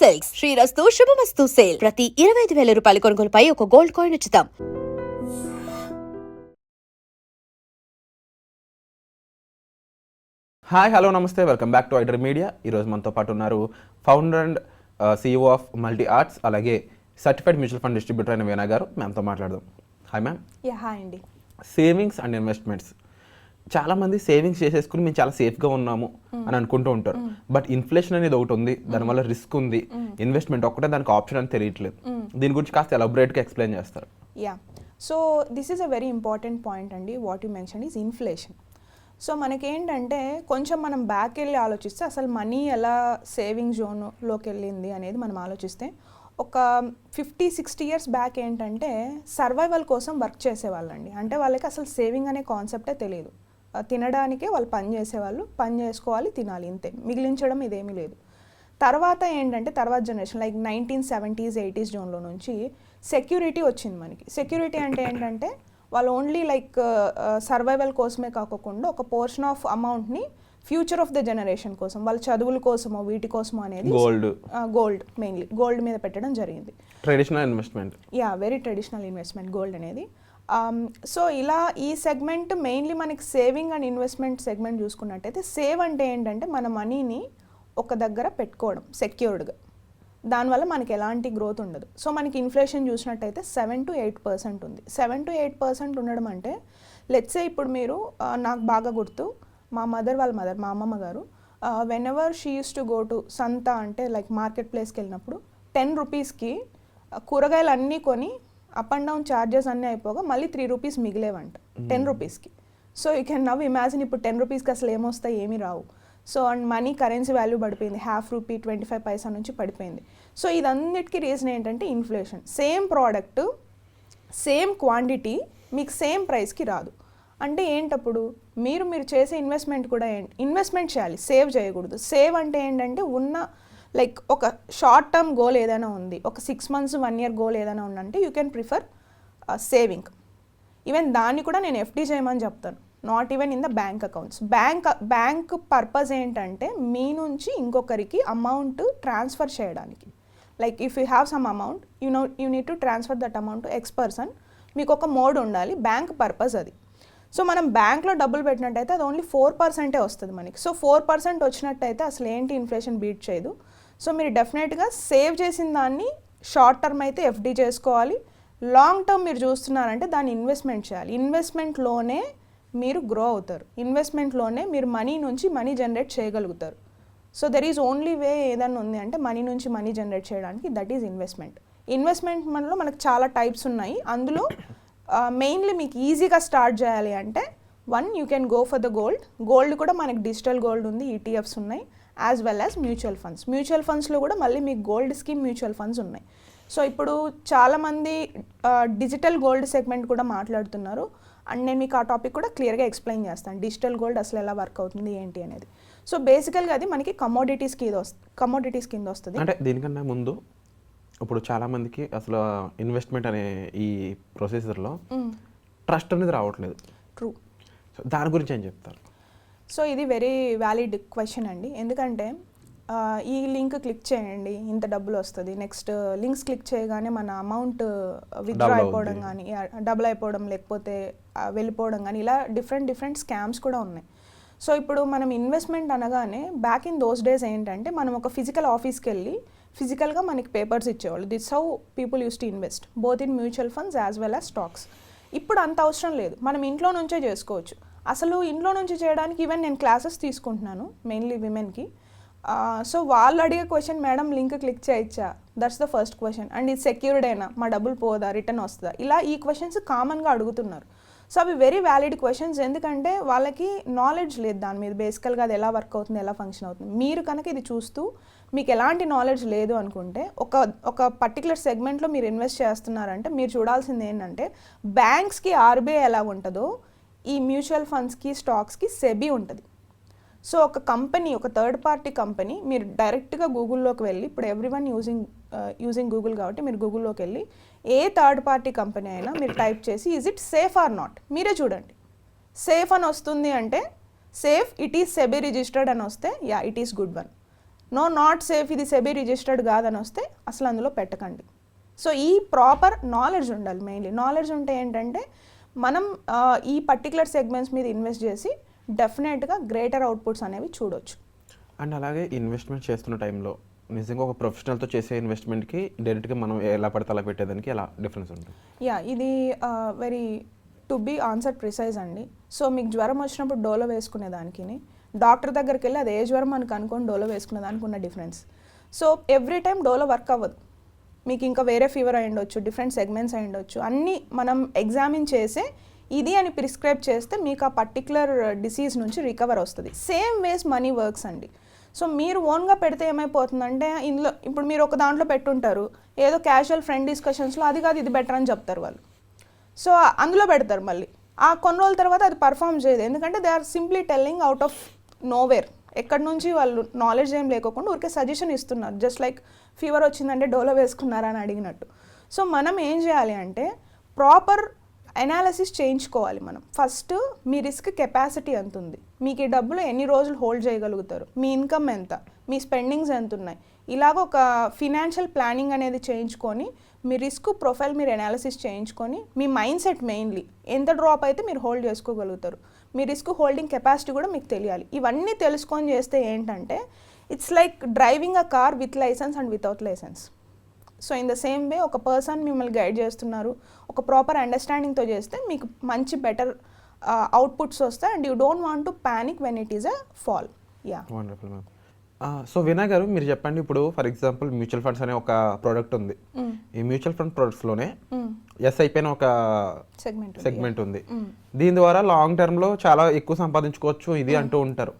Silks. శ్రీరస్తు శుభమస్తు sale. ప్రతి ఇరవై ఐదు వేల రూపాయల కొనుగోలుపై ఒక గోల్డ్ కాయిన్ ఉచితం. హాయ్ హలో నమస్తే. వెల్కమ్ బ్యాక్ టు ఐడర్ మీడియా ఈరోజు మనతో పాటు ఉన్నారు founder and CEO of multi arts అలాగే సర్టిఫైడ్ మ్యూచువల్ ఫండ్ డిస్ట్రిబ్యూటర్ అయిన వీణా గారు. మ్యామ్తో మాట్లాడదాం. హాయ్ మ్యామ్ యా హాయ్ అండి. సేవింగ్స్ అండ్ ఇన్వెస్ట్మెంట్స్ చాలామంది సేవింగ్స్ చేసేసుకుని మేము చాలా సేఫ్గా ఉన్నాము అని అనుకుంటూ ఉంటారు. బట్ ఇన్ఫ్లేషన్ అనేది ఒకటి ఉంది. దానివల్ల రిస్క్ ఉంది. ఇన్వెస్ట్మెంట్ ఒక్కటే దానికి ఆప్షన్ అని తెలియట్లేదు. దీని గురించి కాస్త ఎలాబరేట్గా ఎక్స్ప్లెయిన్ చేస్తారు. Yeah so this is a very important point అండి. What you mention is inflation so మనకేంటంటే కొంచెం మనం బ్యాక్ వెళ్ళి ఆలోచిస్తే అసలు మనీ ఎలా సేవింగ్ జోన్లోకి వెళ్ళింది అనేది మనం ఆలోచిస్తే ఒక ఫిఫ్టీ సిక్స్టీ ఇయర్స్ బ్యాక్ ఏంటంటే సర్వైవల్ కోసం వర్క్ చేసేవాళ్ళండి. అంటే వాళ్ళకి అసలు సేవింగ్ అనే కాన్సెప్టే తెలియదు. తినడానికే వాళ్ళు పని చేసేవాళ్ళు పని చేసుకోవాలి తినాలి ఇంతే. మిగిలించడం ఇదేమీ లేదు. తర్వాత ఏంటంటే తర్వాత generation like nineteen seventies eighties జోన్లో నుంచి సెక్యూరిటీ వచ్చింది మనకి. సెక్యూరిటీ అంటే ఏంటంటే వాళ్ళు ఓన్లీ లైక్ సర్వైవల్ కోసమే కాకుండా ఒక పోర్షన్ ఆఫ్ అమౌంట్ని ఫ్యూచర్ ఆఫ్ ద జనరేషన్ కోసం వాళ్ళ చదువుల కోసమో వీటి కోసమో అనేది గోల్డ్ గోల్డ్ మెయిన్లీ గోల్డ్ మీద పెట్టడం జరిగింది. Traditional investment yeah very traditional investment gold అనేది. Um, సో ఇలా ఈ సెగ్మెంట్ మెయిన్లీ మనకి సేవింగ్ అండ్ ఇన్వెస్ట్మెంట్ సెగ్మెంట్ చూసుకున్నట్టయితే సేవ్ అంటే ఏంటంటే మన మనీని ఒక దగ్గర పెట్టుకోవడం సెక్యూర్డ్గా దానివల్ల మనకి ఎలాంటి గ్రోత్ ఉండదు. సో మనకి ఇన్ఫ్లేషన్ చూసినట్టయితే సెవెన్ టు ఎయిట్ పర్సెంట్ ఉంది. సెవెన్ టు ఎయిట్ పర్సెంట్ ఉండడం అంటే లెట్సే ఇప్పుడు మీరు నాకు బాగా గుర్తు మా మదర్ వాళ్ళ మదర్ మా అమ్మమ్మ గారు whenever she use to go to సంత అంటే లైక్ మార్కెట్ ప్లేస్కి వెళ్ళినప్పుడు టెన్ రూపీస్కి కూరగాయలు అన్నీ కొని అప్ అండ్ డౌన్ ఛార్జెస్ అన్నీ అయిపోగా మళ్ళీ త్రీ రూపీస్ మిగిలేవంట. టెన్ రూపీస్కి. So you can now imagine ఇప్పుడు టెన్ రూపీస్కి అసలు ఏమొస్తాయి ఏమీ రావు. So and money currency value పడిపోయింది. Half rupee twenty five paisa నుంచి పడిపోయింది. సో ఇదన్నిటికీ రీజన్ ఏంటంటే inflation. Same product same quantity మీకు సేమ్ ప్రైస్కి రాదు. అంటే ఏంటప్పుడు? మీరు మీరు చేసే ఇన్వెస్ట్మెంట్ కూడా ఇన్వెస్ట్మెంట్ చేయాలి. సేవ్ చేయకూడదు. సేవ్ అంటే ఏంటంటే ఉన్న లైక్ ఒక షార్ట్ టర్మ్ గోల్ ఏదైనా ఉంది ఒక six months one year goal ఏదైనా ఉందంటే you can prefer saving even దాన్ని కూడా నేను ఎఫ్డీ చేయమని చెప్తాను. Not even in the bank accounts bank bank purpose ఏంటంటే మీ నుంచి ఇంకొకరికి అమౌంట్ ట్రాన్స్ఫర్ చేయడానికి. Like if you have some amount you know you need to transfer that amount X person మీకు ఒక మోడ్ ఉండాలి బ్యాంక్ పర్పస్ అది. సో మనం బ్యాంక్లో డబ్బులు పెట్టినట్టయితే అది ఓన్లీ ఫోర్ పర్సెంటే వస్తుంది మనకి. సో ఫోర్ పర్సెంట్ వచ్చినట్టయితే అసలు ఏంటి ఇన్ఫ్లేషన్ బీట్ చేయదు. సో మీరు డెఫినెట్గా సేవ్ చేసిన దాన్ని షార్ట్ టర్మ్ అయితే ఎఫ్డీ చేసుకోవాలి. లాంగ్ టర్మ్ మీరు చూస్తున్నారంటే దాన్ని ఇన్వెస్ట్మెంట్ చేయాలి. ఇన్వెస్ట్మెంట్లోనే మీరు గ్రో అవుతారు. ఇన్వెస్ట్మెంట్లోనే మీరు మనీ నుంచి మనీ జనరేట్ చేయగలుగుతారు. So there is only way ఏదన్నా ఉంది అంటే మనీ నుంచి మనీ జనరేట్ చేయడానికి దట్ ఈజ్ ఇన్వెస్ట్మెంట్ ఇన్వెస్ట్మెంట్ మనలో మనకు చాలా టైప్స్ ఉన్నాయి. అందులో మెయిన్లీ మీకు ఈజీగా స్టార్ట్ చేయాలి అంటే one you can go for the gold gold కూడా మనకి డిజిటల్ గోల్డ్ ఉంది ఈటీఎఫ్స్ ఉన్నాయి. As well as mutual funds mutual ఫండ్స్లో కూడా మళ్ళీ మీకు గోల్డ్ స్కీమ్ మ్యూచువల్ ఫండ్స్ ఉన్నాయి. సో ఇప్పుడు చాలామంది డిజిటల్ గోల్డ్ సెగ్మెంట్ కూడా మాట్లాడుతున్నారు. అండ్ నేను మీకు ఆ టాపిక్ కూడా క్లియర్గా ఎక్స్ప్లెయిన్ చేస్తాను. డిజిటల్ గోల్డ్ అసలు ఎలా వర్క్ అవుతుంది ఏంటి అనేది. సో బేసికల్గా అది మనకి కమోడిటీస్ కింద వస్తుంది కమోడిటీస్ కింద వస్తుంది. అంటే దీనికన్నా ముందు ఇప్పుడు చాలా మందికి అసలు ఇన్వెస్ట్మెంట్ అనే ఈ ప్రొసెసర్లో ట్రస్ట్ అనేది రావట్లేదు. ట్రూ సో దాని గురించి ఏం చెప్తారు? సో ఇది వెరీ వ్యాలిడ్ క్వశ్చన్ అండి. ఎందుకంటే ఈ లింక్ క్లిక్ చేయండి ఇంత డబ్బులు వస్తుంది. నెక్స్ట్ లింక్స్ క్లిక్ చేయగానే మన అమౌంట్ విత్డ్రా అయిపోవడం. కానీ డబుల్ అయిపోవడం లేకపోతే వెళ్ళిపోవడం కానీ ఇలా డిఫరెంట్ డిఫరెంట్ స్కామ్స్ కూడా ఉన్నాయి. సో ఇప్పుడు మనం ఇన్వెస్ట్మెంట్ అనగానే బ్యాక్ ఇన్ దోస్ డేస్ ఏంటంటే మనం ఒక ఫిజికల్ ఆఫీస్కి వెళ్ళి ఫిజికల్గా మనకి పేపర్స్ ఇచ్చేవాళ్ళు. This how people use to invest both in mutual funds as well as stocks ఇప్పుడు అంత అవసరం లేదు. మనం ఇంట్లో నుంచే చేసుకోవచ్చు. అసలు ఇంట్లో నుంచి చేయడానికి ఈవెన్ నేను క్లాసెస్ తీసుకుంటున్నాను మెయిన్లీ విమెన్కి సో వాళ్ళు అడిగే క్వశ్చన్ మేడం లింక్ క్లిక్ చేయొచ్చా? That's the first question and ఇది సెక్యూర్డ్ అయినా మా డబ్బులు పోదా? రిటర్న్ వస్తుందా? ఇలా ఈ క్వశ్చన్స్ కామన్గా అడుగుతున్నారు. సో అవి వెరీ వ్యాలిడ్ క్వశ్చన్స్ ఎందుకంటే వాళ్ళకి నాలెడ్జ్ లేదు దాని మీద. బేసికల్గా అది ఎలా వర్క్ అవుతుంది ఎలా ఫంక్షన్ అవుతుంది. మీరు కనుక ఇది చూస్తూ మీకు ఎలాంటి నాలెడ్జ్ లేదు అనుకుంటే ఒక ఒక పర్టికులర్ సెగ్మెంట్లో మీరు ఇన్వెస్ట్ చేస్తున్నారంటే మీరు చూడాల్సింది ఏంటంటే బ్యాంక్స్కి ఆర్బీఐ ఎలా ఉంటుందో ఈ మ్యూచువల్ ఫండ్స్కి స్టాక్స్కి సెబీ ఉంటుంది. సో ఒక కంపెనీ ఒక థర్డ్ పార్టీ కంపెనీ మీరు డైరెక్ట్గా గూగుల్లోకి వెళ్ళి ఇప్పుడు every one using using Google కాబట్టి మీరు గూగుల్లోకి వెళ్ళి ఏ థర్డ్ పార్టీ కంపెనీ అయినా మీరు టైప్ చేసి is it safe or not? మీరే చూడండి. సేఫ్ అని వస్తుంది అంటే safe it is SEBI registered అని వస్తే yeah it is good one. No not safe ఇది సెబీ రిజిస్టర్డ్ కాదని వస్తే అసలు అందులో పెట్టకండి. సో ఈ ప్రాపర్ నాలెడ్జ్ ఉండాలి మెయిన్లీ. నాలెడ్జ్ ఉంటే ఏంటంటే మనం ఈ పర్టికులర్ సెగ్మెంట్స్ మీద ఇన్వెస్ట్ చేసి డెఫినెట్గా గ్రేటర్ అవుట్పుట్స్ అనేవి చూడొచ్చు. అండ్ అలాగే ఇన్వెస్ట్మెంట్ చేస్తున్న టైంలో నిజంగా ఒక ప్రొఫెషనల్తో చేసే ఇన్వెస్ట్మెంట్కి డైరెక్ట్గా మనం ఎలా పడితే అలా పెట్టేదానికి ఎలా డిఫరెన్స్ ఉంటుంది? యా ఇది very to be answer precise అండి. సో మీకు జ్వరం వచ్చినప్పుడు డోలో వేసుకునే దానికి డాక్టర్ దగ్గరికి వెళ్ళి అది ఏ జ్వరం మనకు అనుకొని డోలో వేసుకునే దానికి ఉన్న difference so every time Dolo work అవ్వదు. మీకు ఇంకా వేరే ఫీవర్ అయి ఉండొచ్చు డిఫరెంట్ సెగ్మెంట్స్ అయి ఉండొచ్చు అన్నీ మనం ఎగ్జామిన్ చేసే ఇది అని ప్రిస్క్రైబ్ చేస్తే మీకు ఆ పర్టికులర్ డిసీజ్ నుంచి రికవర్ వస్తుంది. సేమ్ వేస్ మనీ వర్క్స్ అండి. సో మీరు ఓన్గా పెడితే ఏమైపోతుందంటే ఇందులో ఇప్పుడు మీరు ఒక దాంట్లో పెట్టుంటారు ఏదో క్యాజువల్ ఫ్రెండ్ డిస్కషన్స్లో అది కాదు ఇది బెటర్ అని చెప్తారు వాళ్ళు. సో అందులో పెడతారు మళ్ళీ. ఆ కొన్ని రోజుల తర్వాత అది పర్ఫామ్ చేయదు. ఎందుకంటే they are simply telling out of nowhere ఎక్కడి నుంచి వాళ్ళు నాలెడ్జ్ ఏం లేకోకుండా ఊరికే సజెషన్ ఇస్తున్నారు. జస్ట్ లైక్ ఫీవర్ వచ్చిందంటే డోలో వేసుకున్నారా అని అడిగినట్టు. సో మనం ఏం చేయాలి అంటే ప్రాపర్ అనాలిసిస్ చేయించుకోవాలి మనం. ఫస్ట్ మీ రిస్క్ కెపాసిటీ ఎంత ఉంది? మీకు ఈ డబ్బులు ఎన్ని రోజులు హోల్డ్ చేయగలుగుతారు? మీ ఇన్కమ్ ఎంత? మీ స్పెండింగ్స్ ఎంత ఉన్నాయి? ఇలాగ ఒక ఫినాన్షియల్ ప్లానింగ్ అనేది చేయించుకొని మీ రిస్క్ ప్రొఫైల్ మీరు అనాలిసిస్ చేయించుకొని మీ మైండ్ సెట్ మెయిన్లీ ఎంత డ్రాప్ అయితే మీరు హోల్డ్ చేసుకోగలుగుతారు. మీ రిస్క్ హోల్డింగ్ కెపాసిటీ కూడా మీకు తెలియాలి. ఇవన్నీ తెలుసుకొని చేస్తే ఏంటంటే it's like driving a car with license and without license so in the same way ఒక పర్సన్ మిమ్మల్ని గైడ్ చేస్తున్నారు ఒక ప్రాపర్ అండర్స్టాండింగ్తో చేస్తే మీకు మంచి బెటర్ అవుట్పుట్స్ uh, వస్తాయి and you don't want to panic when it is a fall yeah wonderful ma'am so Veena garu మీరు చెప్పండి ఇప్పుడు ఫర్ ఎగ్జాంపుల్ మ్యూచువల్ ఫండ్స్ అనే ఒక ప్రోడక్ట్ ఉంది. ఈ మ్యూచువల్ ఫండ్ ప్రొడక్ట్స్లోనే ఎస్ఐపి అని ఒక సెగ్మెంట్ సెగ్మెంట్ ఉంది. దీని ద్వారా లాంగ్ టర్మ్లో చాలా ఎక్కువ సంపాదించుకోవచ్చు ఇది అంటూ ఉంటారు.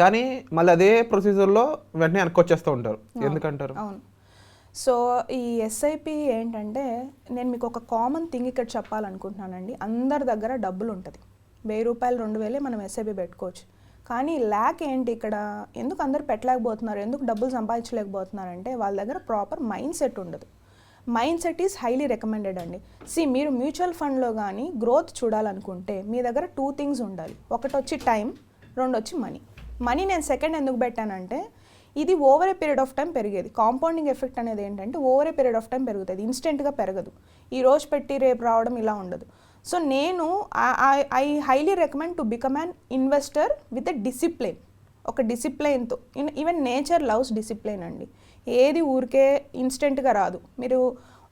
కానీ మళ్ళీ అదే ప్రొసీజర్లో వెంటనే వెనక్కి వచ్చేస్తూ ఉంటారు. ఎందుకంటారు? అవును. సో ఈ ఎస్ఐపి ఏంటంటే నేను మీకు ఒక కామన్ థింగ్ ఇక్కడ చెప్పాలనుకుంటున్నానండి. అందరి దగ్గర డబ్బులు ఉంటుంది. వెయ్యి రూపాయలు రెండు వేలే మనం ఎస్ఐపి పెట్టుకోవచ్చు. కానీ ల్యాక్ ఏంటి ఇక్కడ? ఎందుకు అందరు పెట్టలేకపోతున్నారు? ఎందుకు డబ్బులు సంపాదించలేకపోతున్నారు అంటే వాళ్ళ దగ్గర ప్రాపర్ మైండ్ సెట్ ఉండదు. Mind set is highly recommended అండి. సి మీరు మ్యూచువల్ ఫండ్లో కానీ గ్రోత్ చూడాలనుకుంటే మీ దగ్గర టూ థింగ్స్ ఉండాలి. ఒకటి వచ్చి టైం రెండు వచ్చి మనీ. మనీ నేను సెకండ్ ఎందుకు పెట్టానంటే ఇది over a period of time పెరిగేది. కాంపౌండింగ్ ఎఫెక్ట్ అనేది ఏంటంటే over a period of time పెరుగుతుంది. ఇన్స్టెంట్గా పెరగదు. ఈ రోజు పెట్టి రేపు రావడం ఇలా ఉండదు. సో నేను I highly recommend to become an investor with a discipline ఒక డిసిప్లైన్తో ఈవెన్ నేచర్ లవ్స్ డిసిప్లైన్ అండి. ఏది ఊరికే ఇన్స్టెంట్గా రాదు. మీరు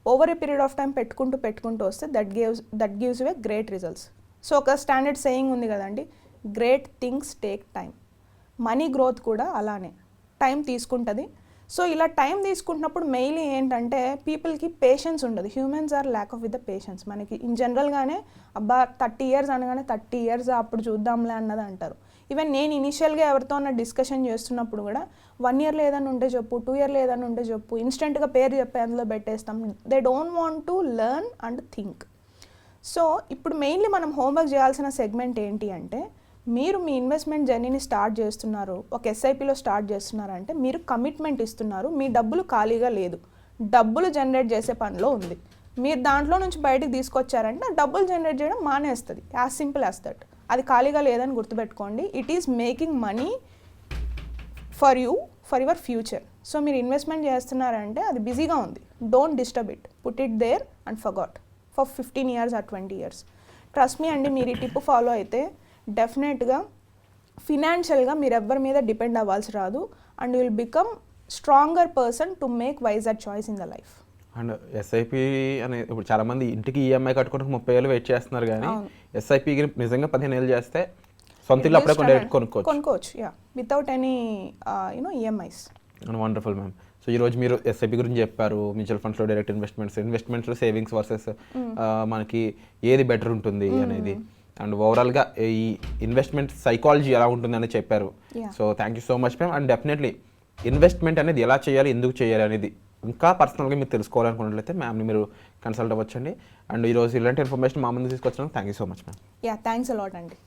over a period of time పెట్టుకుంటూ పెట్టుకుంటూ వస్తే that gives that gives a great results so ఒక స్టాండర్డ్ సేయింగ్ ఉంది కదండి. Great things take time money growth కూడా అలానే. టైం తీసుకుంటుంది. సో ఇలా టైం తీసుకుంటున్నప్పుడు మెయిన్లీ ఏంటంటే పీపుల్కి పేషెన్స్ ఉండదు. Humans are lack of with the patience. మనకి ఇన్ జనరల్గానే అబ్బా థర్టీ ఇయర్స్ అనగానే థర్టీ ఇయర్స్ అప్పుడు చూద్దాంలే అన్నది అంటారు. ఈవెన్ నేను ఇనిషియల్గా ఎవరితో ఉన్న డిస్కషన్ చేస్తున్నప్పుడు కూడా వన్ ఇయర్ లేదని ఉంటే చెప్పు టూ ఇయర్ లేదని ఉంటే చెప్పు ఇన్స్టెంట్గా పేరు చెప్పి అందులో పెట్టేస్తాం. They don't want to learn and think. So ఇప్పుడు మెయిన్లీ మనం హోంవర్క్ చేయాల్సిన సెగ్మెంట్ ఏంటి అంటే మీరు మీ ఇన్వెస్ట్మెంట్ జర్నీని స్టార్ట్ చేస్తున్నారు ఒక ఎస్ఐపిలో స్టార్ట్ చేస్తున్నారంటే మీరు కమిట్మెంట్ ఇస్తున్నారు మీ డబ్బులు ఖాళీగా లేదు. డబ్బులు జనరేట్ చేసే పనిలో ఉంది. మీరు దాంట్లో నుంచి బయటికి తీసుకొచ్చారంటే ఆ డబ్బులు జనరేట్ చేయడం మానేస్తుంది. యాజ్ సింపుల్ యాజ్ దట్ అది ఖాళీగా లేదని గుర్తుపెట్టుకోండి. It is making money for you for your future so మీరు ఇన్వెస్ట్మెంట్ చేస్తున్నారంటే అది బిజీగా ఉంది. Don't disturb it put it there and forgot for fifteen years or twenty years trust మీ అండి మీరు ఈ టిప్ ఫాలో అయితే డెఫినెట్గా ఫినాన్షియల్గా మీరు ఎవ్వరి మీద డిపెండ్ అవ్వాల్సి రాదు. And will become stronger person to make wiser choice in the life. And SIP అనే ఇప్పుడు చాలా మంది ఇంటికి ఈఎంఐ కట్టుకోవడానికి ముప్పై ఏళ్ళు వెయిట్ చేస్తున్నారు కానీ ఎస్ఐపి నిజంగా పదిహేను ఏళ్ళు చేస్తే సొంత ఇల్లు అప్పుడే కొనుక్కోవచ్చు. కొనుక్కోవచ్చు yeah without any you know EMIs wonderful ma'am so ఈ రోజు మీరు ఎస్ఐపి గురించి చెప్పారు మ్యూచువల్ ఫండ్స్లో డైరెక్ట్ ఇన్వెస్ట్మెంట్స్ ఇన్వెస్ట్మెంట్స్లో సేవింగ్స్ వర్సెస్ మనకి ఏది బెటర్ ఉంటుంది అనేది. అండ్ ఓవరాల్గా ఈ ఇన్వెస్ట్మెంట్ సైకాలజీ ఎలా ఉంటుంది అని చెప్పారు. So thank you so much ma'am. And definitely investment అనేది ఎలా చేయాలి ఎందుకు చేయాలి అనేది ఇంకా పర్సనల్గా మీరు తెలుసుకోవాలనుకున్నట్లయితే మ్యామ్ని మీరు కన్సల్ట్ అవ్వచ్చండి. అండ్ ఈరోజు ఇలాంటి ఇన్ఫర్మేషన్ మా ముందు తీసుకొచ్చినందుకు thank you so much ma'am. Yeah thanks a lot అండి.